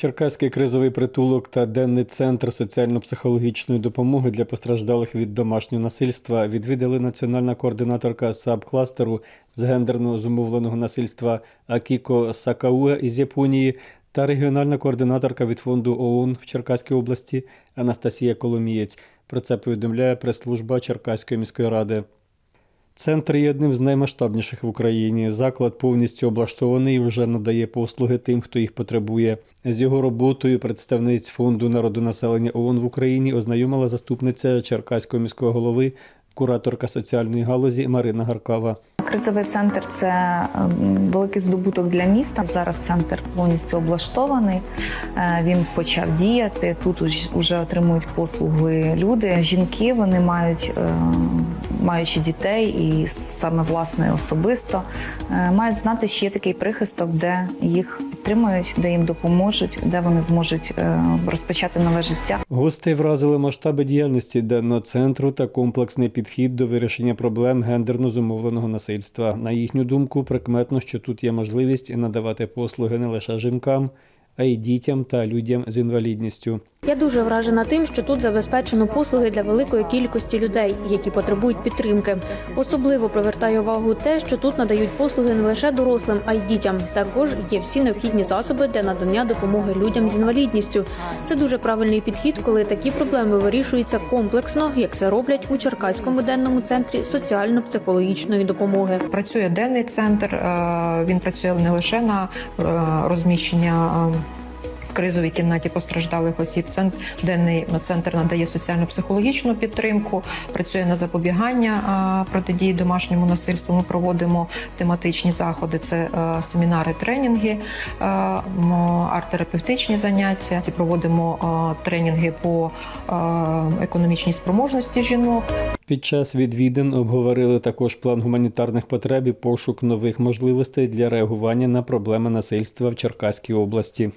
Черкаський кризовий притулок та денний центр соціально-психологічної допомоги для постраждалих від домашнього насильства відвідали національна координаторка САБ-кластеру з гендерно зумовленого насильства Акіко Сакауа із Японії та регіональна координаторка від фонду ООН в Черкаській області Анастасія Коломієць. Про це повідомляє прес-служба Черкаської міської ради. Центр є одним з наймасштабніших в Україні. Заклад повністю облаштований і вже надає послуги тим, хто їх потребує. З його роботою представниць фонду народонаселення ООН в Україні ознайомила заступниця Черкаського міського голови, кураторка соціальної галузі Марина Гаркава. Кризовий центр це ем, великий здобуток для міста. Зараз центр повністю облаштований. Е, Він почав діяти. Тут уже отримують послуги люди. Жінки вони мають, е, маючи дітей і саме власне особисто, е, мають знати, що є такий прихисток, де їх підтримують, де їм допоможуть, де вони зможуть е, розпочати нове життя. Гостей вразили масштаби діяльності денного центру та комплексний підхід до вирішення проблем гендерно зумовленого насильства. На їхню думку, прикметно, що тут є можливість надавати послуги не лише жінкам, а й дітям та людям з інвалідністю. Я дуже вражена тим, що тут забезпечено послуги для великої кількості людей, які потребують підтримки. Особливо привертає увагу те, що тут надають послуги не лише дорослим, а й дітям. Також є всі необхідні засоби для надання допомоги людям з інвалідністю. Це дуже правильний підхід, коли такі проблеми вирішуються комплексно, як це роблять у Черкаському денному центрі соціально-психологічної допомоги. Працює денний центр. е, Він працює не лише на е, розміщення. Кризовій кімнаті постраждалих осіб Центр денний центр надає соціально-психологічну підтримку, працює на запобігання протидії домашньому насильству. Ми проводимо тематичні заходи. Це е, семінари, тренінги, е, арт-терапевтичні заняття. Проводимо е, тренінги по економічній спроможності жінок. Під час відвідин обговорили також план гуманітарних потреб і пошук нових можливостей для реагування на проблеми насильства в Черкаській області.